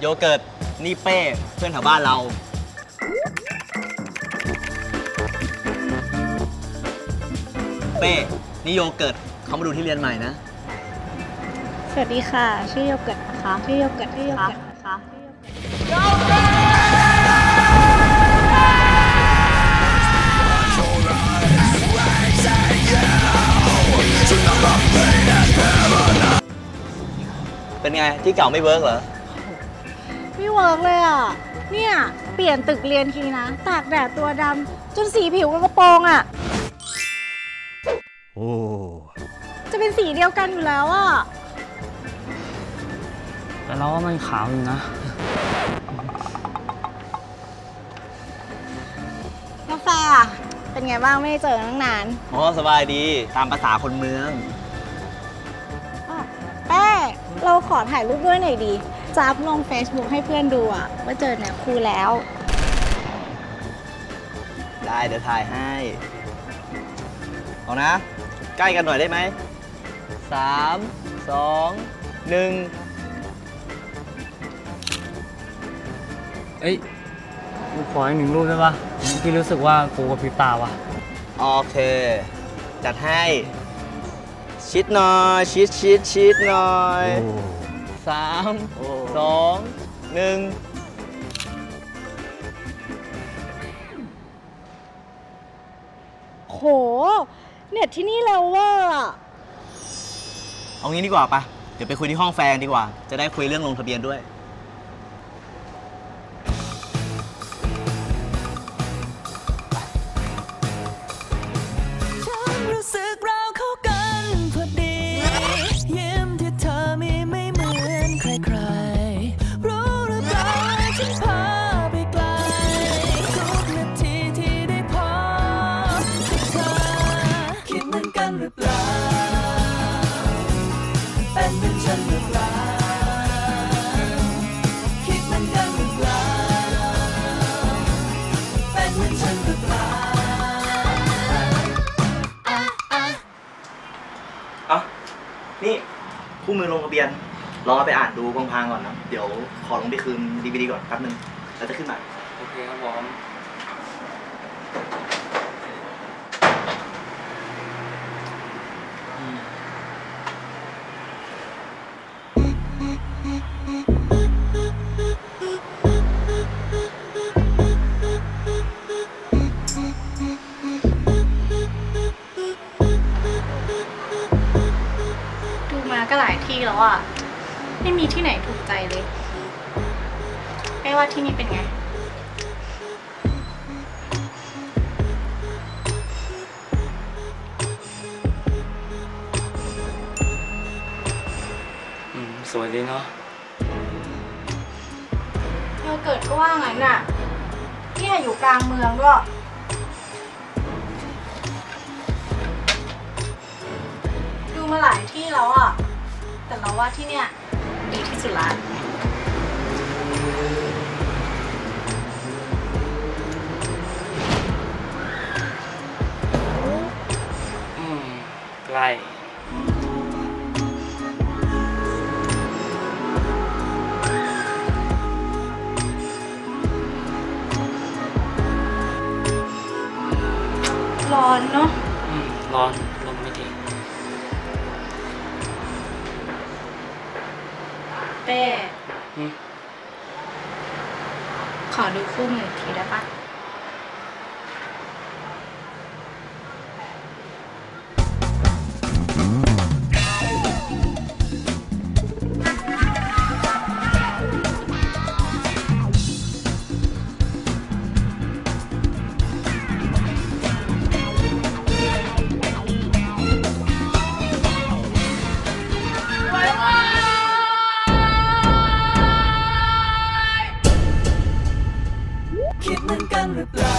โยเกิร์ต นี่เป้ เพื่อนแถวบ้านเรา เป้ นี่โยเกิร์ตเขามาดูที่เรียนใหม่นะ สวัสดีค่ะ ชื่อโยเกิร์ตนะคะ ชื่อโยเกิร์ตชื่อโยเกิร์ตนะคะเป็นไง ที่เก่าไม่เวิร์กเหรอ ไม่เวิร์กเลยอะ เนี่ย เปลี่ยนตึกเรียนทีนะ ตากแดดตัวดำจนสีผิวกระโปรงอะ โอ้ จะเป็นสีเดียวกันอยู่แล้วอะ แต่เราว่ามันขาวอยู่นะกาแฟอะเป็นไงบ้างไม่ได้เจอกันตั้งนาน อ๋อ สบายดี ตามภาษาคนเมืองอะแป้ เราขอถ่ายรูปด้วยหน่อยดีจะอัพลง Facebook ให้เพื่อนดูอะว่าเจอเนี่ยคู่แล้ว ได้เดี๋ยวถ่ายให้เอานะ ใกล้กันหน่อยได้ไหมสามสองหนึ่งเอ้ยกูขออีกหนึ่งรูปได้ปะพี่รู้สึกว่ากูกับพริบตาว่ะ โอเค จัดให้ ชิดหน่อย ชิดชิดชิดหน่อยสามสองหนึ่งโห เน็ตที่นี่เร็วเวอร์อะเอางี้ดีกว่าปะเดี๋ยวไปคุยที่ห้องแฟนดีกว่า จะได้คุยเรื่องลงทะเบียนด้วย นี่คู่มือลงทะเบียน ลองเอาไปอ่านดูพางๆก่อนนะ เดี๋ยวขอลงไปคืนดีวีดีก่อนแป๊บนึงแล้วจะขึ้นมาโอเคครับผมดูมาก็หลายที่แล้วอะ ไม่มีที่ไหนถูกใจเลยไม่ว่าที่นี่เป็นไงอืมสวยดีเนาะโยเกิร์ตก็ว่างั้นน่ะเนี่ยอยู่กลางเมืองด้วยดูมาหลายที่แล้วอะ แต่เราว่าที่เนี่ย ดีที่สุดละอืมใกล้ร้อนเนาะอืมร้อนลมไม่ดี เป้อืมขอดูคู่มืออีกทีได้ปะ reply.